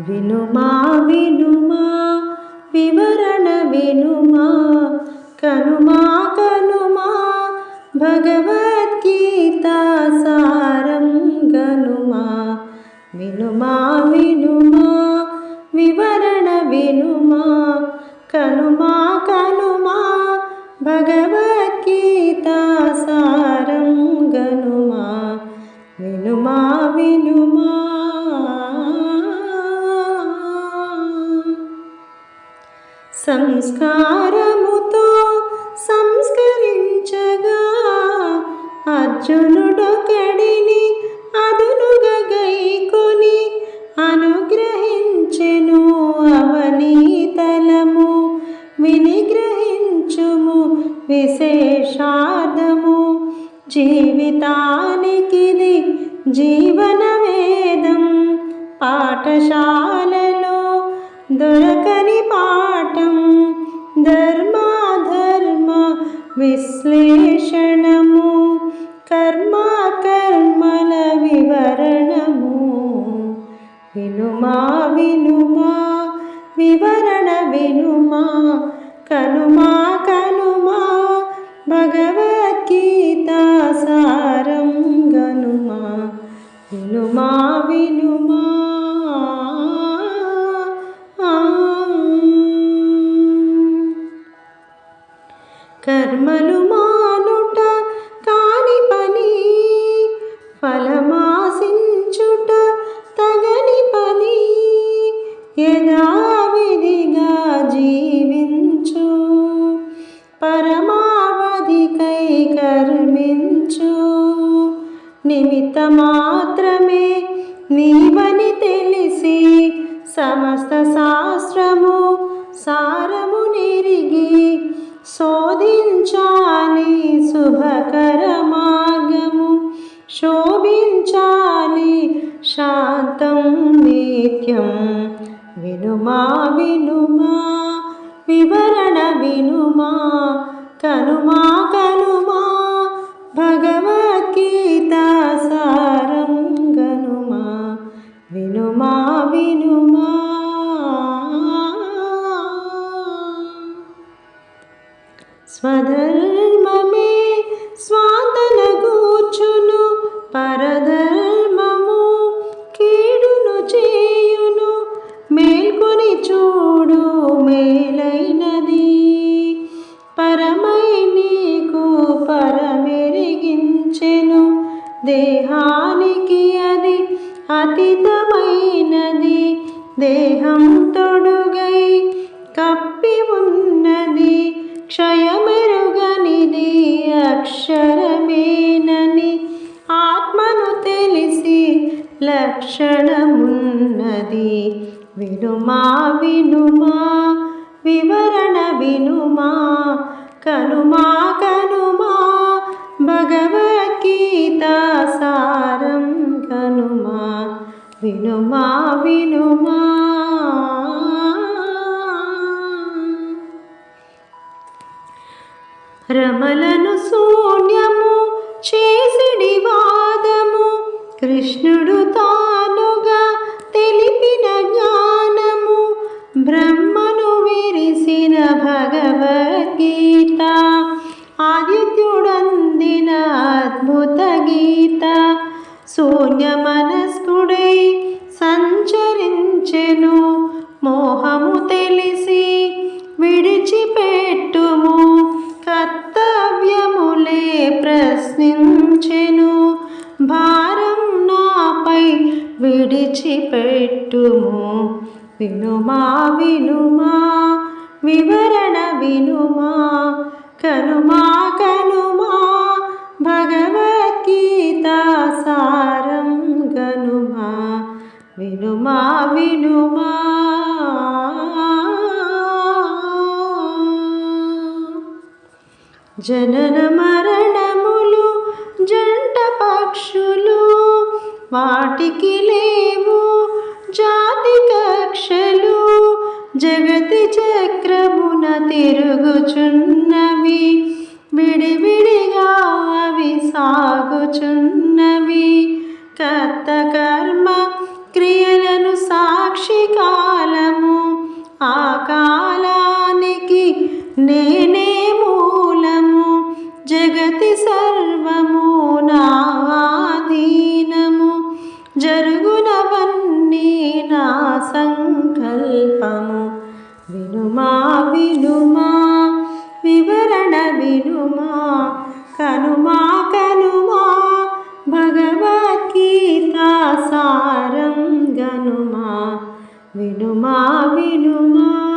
వినుమా వినుమా వివరణ వినుమా కనుమా కనుమా భగవద్గీత సారం గనుమా వినుమా వినుమా వివరణ వినుమా కనుమా కనుమా భగవద్గీత సంస్కారముతో సంస్కరించగా అర్జునుడొకడిని అదునుగా గైకొని అనుగ్రహించెను అవనీతలము వినిగ్రహించుము విశేషార్థము. జీవితానికిది జీవన వేదం పాఠశాలలో దొరకని పా విశ్లేషణము కర్మ కర్మల వివరణము వినుమా వినుమా వివరణ వినుమా కనుమా కనుమా భగవద్గీత సారం కర్మలు మానుట కాని పని ఫలమాసించుట తగని పని. యథావిధిగా జీవించు పరమావధికై కర్మించు. నిమిత్త మాత్రమే నీవని తెలిసి సమస్త శాస్త్రము వివరణ వినుమా కనుమా కనుమా భగవద్గీత సారం గనుమా వినుమా వినుమా. స్వధర్మమే స్వాతన కూర్చును పరధ దేహానికి అది అతీతమైనది. దేహం తొడుగై కప్పి ఉన్నది. క్షయమెరుగనిది అక్షరమేనని ఆత్మను తెలిసి లక్షణమున్నది. వినుమా వినుమా వివరణ వినుమా కనుమా కనుమా వినుమా వినుమా. రమలను శూన్యము చేసిడి వాదము కృష్ణుడు తానుగా తెలిపిన జ్ఞానము బ్రహ్మను విరిసిన భగవ శూన్య మనస్కుడై సంచరించెను. మోహము తెలిసి విడిచిపెట్టుము. కర్తవ్యములే ప్రశ్నించెను. భారం నాపై విడిచిపెట్టుము. వినుమా వినుమా వివరణ వినుమా. కనుమా కనుమా భగవద్గీత సారం గనుమా వినుమా వినుమా. జనన మరణములు జంట పక్షులు వాటికి లేవు జాతి కక్షలు జగతి చక్రమున తిరుగుచున్నవి. విడివిడి సాగుచున్నవి కర్త కర్మ క్రియలను సాక్షి కాలము. ఆ కాలానికి నేనే మూలము. జగతి సర్వము నాధీనము జరుగునవన్నీ నా సంకల్పము. వినుమా వినుమా వివరణ వినుమా. కనుమా సారం గనుమా వినుమా వినుమా